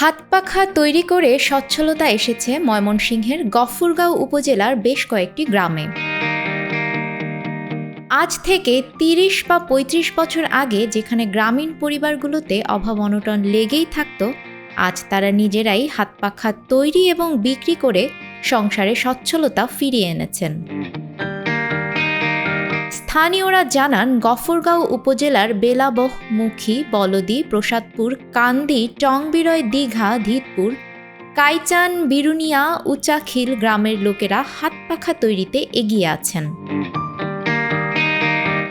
হাত পাখা তৈরি করে সচ্ছলতা এসেছে ময়মনসিংহের গফরগাঁও উপজেলার বেশ কয়েকটি গ্রামে। আজ থেকে তিরিশ বা পঁয়ত্রিশ বছর আগে যেখানে গ্রামীণ পরিবারগুলোতে অভাব অনটন লেগেই থাকত, আজ তারা নিজেরাই হাত পাখা তৈরি এবং বিক্রি করে সংসারে সচ্ছলতা ফিরিয়ে এনেছেন। স্থানীয়রা জানান, গফরগাঁও উপজেলার বেলাবহমুখী বলদি, প্রসাদপুর, কান্দি, টংবিরয়, দীঘা ধিতপুর কাইচান, বিরুনিয়া, উচাখিল গ্রামের লোকেরা হাত পাখা তৈরিতে এগিয়ে আছেন।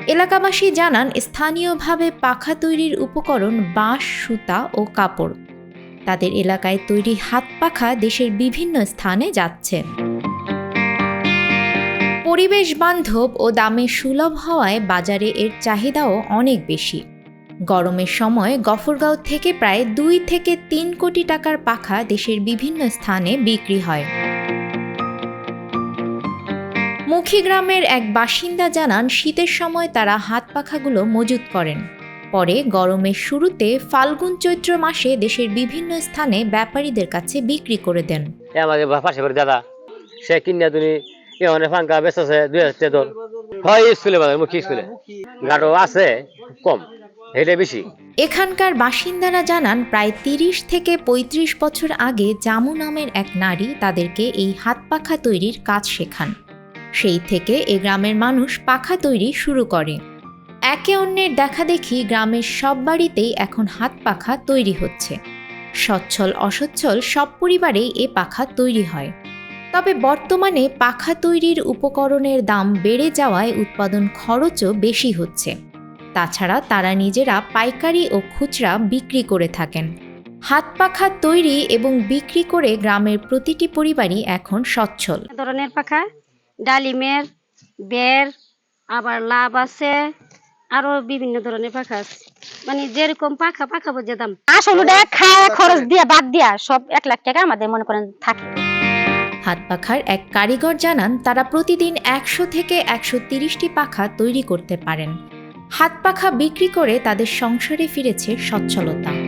এলাকাবাসী জানান, স্থানীয়ভাবে পাখা তৈরির উপকরণ বাঁশ, সুতা ও কাপড়। তাদের এলাকায় তৈরি হাত পাখা দেশের বিভিন্ন স্থানে যাচ্ছে। পরিবেশ বান্ধব ও দামে সুলভ হওয়ায় বাজারে এর চাহিদাও অনেক বেশি। গরমের সময় গফরগাঁও থেকে প্রায় দুই থেকে তিন কোটি টাকার পাখা দেশের বিভিন্ন স্থানে বিক্রি হয়। মুখী গ্রামের এক বাসিন্দা জানান, শীতের সময় তারা হাত পাখাগুলো মজুত করেন। পরে গরমের শুরুতে ফাল্গুন চৈত্র মাসে দেশের বিভিন্ন স্থানে ব্যাপারীদের কাছে বিক্রি করে দেন। আমাদের পাশে দাদা, সে কিনিয়া তুমি এখানে ফাঙ্কা বেচতেছে দুই হাজার হয় স্কুলে মুখী স্কুলে। গাড়ো আছে, কম বেশি। এখানকার বাসিন্দারা জানান, প্রায় তিরিশ থেকে ৩৫ বছর আগে জামু নামের এক নারী তাদেরকে এই হাত পাখা তৈরির কাজ শেখান। সেই থেকে এ গ্রামের মানুষ পাখা তৈরি শুরু করে। একে অন্যের দেখাদেখি গ্রামের সব বাড়িতেই এখন হাত পাখা তৈরি হচ্ছে। সচ্ছল, অসচ্ছল সব পরিবারেই এ পাখা তৈরি হয়। তবে বর্তমানে পাখা তৈরির উপকরণের দাম বেড়ে যাওয়ায় উৎপাদন খরচও বেশি হচ্ছে। তাছাড়া তারা নিজেরা পাইকারি ও খুচরা বিক্রি করে থাকেন। হাত পাখা তৈরি এবং বিক্রি করে গ্রামের প্রতিটি পরিবারই এখন সচ্ছল। ধরনের পাখা ডালিমের বের আবার লাভ আছে আরও বিভিন্ন ধরনের পাখা আছে। মানে যেরকম পাখা পাখা বুঝে দাম। আসলে খাওয়া খরচ দিয়া বাদ দিয়া সব এক লাখ টাকা আমাদের মনে করেন থাকে। হাত পাখার এক কারিগর জানান, তারা প্রতিদিন একশো থেকে একশো তিরিশটি পাখা তৈরি করতে পারেন। হাত পাখা বিক্রি করে তাদের সংসারে ফিরেছে সচ্ছলতা।